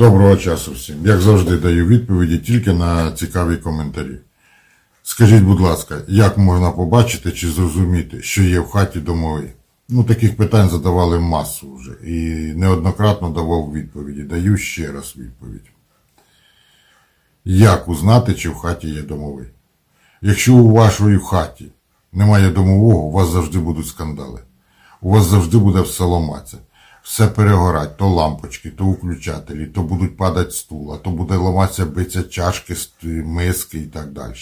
Доброго часу всім. Як завжди даю відповіді тільки на цікаві коментарі. Скажіть, будь ласка, як можна побачити чи зрозуміти, що є в хаті домовий? Ну, таких питань задавали масу вже і неоднократно давав відповіді. Даю ще раз відповідь. Як узнати, чи в хаті є домовий? Якщо у вашої хаті немає домового, у вас завжди будуть скандали. У вас завжди буде все ламатися. Все перегорать, то лампочки, то включателі, то будуть падати стула, то буде ламатися биться чашки, миски і так далі.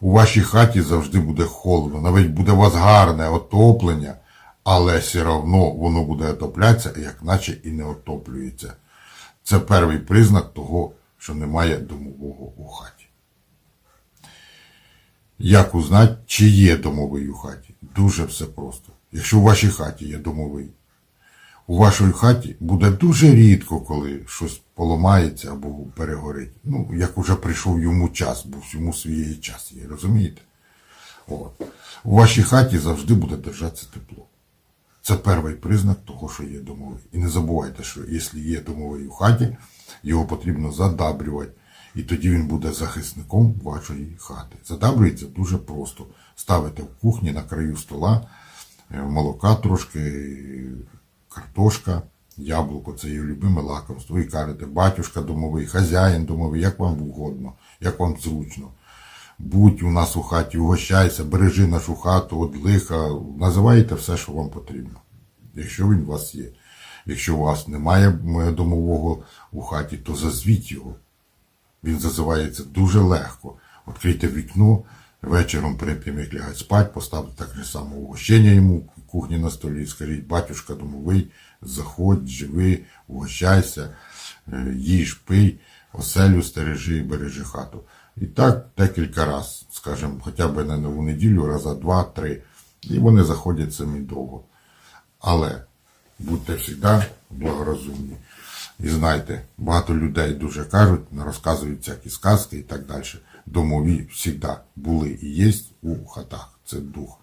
У вашій хаті завжди буде холодно, навіть буде у вас гарне отоплення, але все одно воно буде отоплятися, як наче і не отоплюється. Це перший признак того, що немає домового у хаті. Як узнати, чи є домовий у хаті? Дуже все просто. Якщо у вашій хаті є домовий, у вашій хаті буде дуже рідко, коли щось поламається або перегорить. Ну, як уже прийшов йому час, бо йому свій час є, розумієте? От. У вашій хаті завжди буде держатися тепло. Це перший признак того, що є домовий. І не забувайте, що якщо є домовий у хаті, його потрібно задабрювати. І тоді він буде захисником вашої хати. Задабрюється дуже просто. Ставите в кухні на краю стола е, молока трошки, картошка, яблуко це її любиме лакомство. Ви кажете, батюшка домовий, хазяїн домовий, як вам угодно, як вам зручно. Будь у нас у хаті, угощайся, бережи нашу хату від лиха, називайте все, що вам потрібно, якщо він у вас є. Якщо у вас немає домового у хаті, то зазвіть його. Він зазивається дуже легко. Відкрийте вікно, вечором перед тим, як лягати спати, поставте так же само угощення йому кухні на столі. Скажіть, батюшка домовий, заходь, живи, угощайся, е, їж, пий, оселю стережи і бережи хату. І так декілька разів, скажімо, хоча б на нову неділю, раза два-три. І вони заходять самі довго. Але будьте завжди благорозумні. І знайте, багато людей дуже кажуть, розказують всякі сказки і так далі. Домові завжди були і є у хатах. Це дух.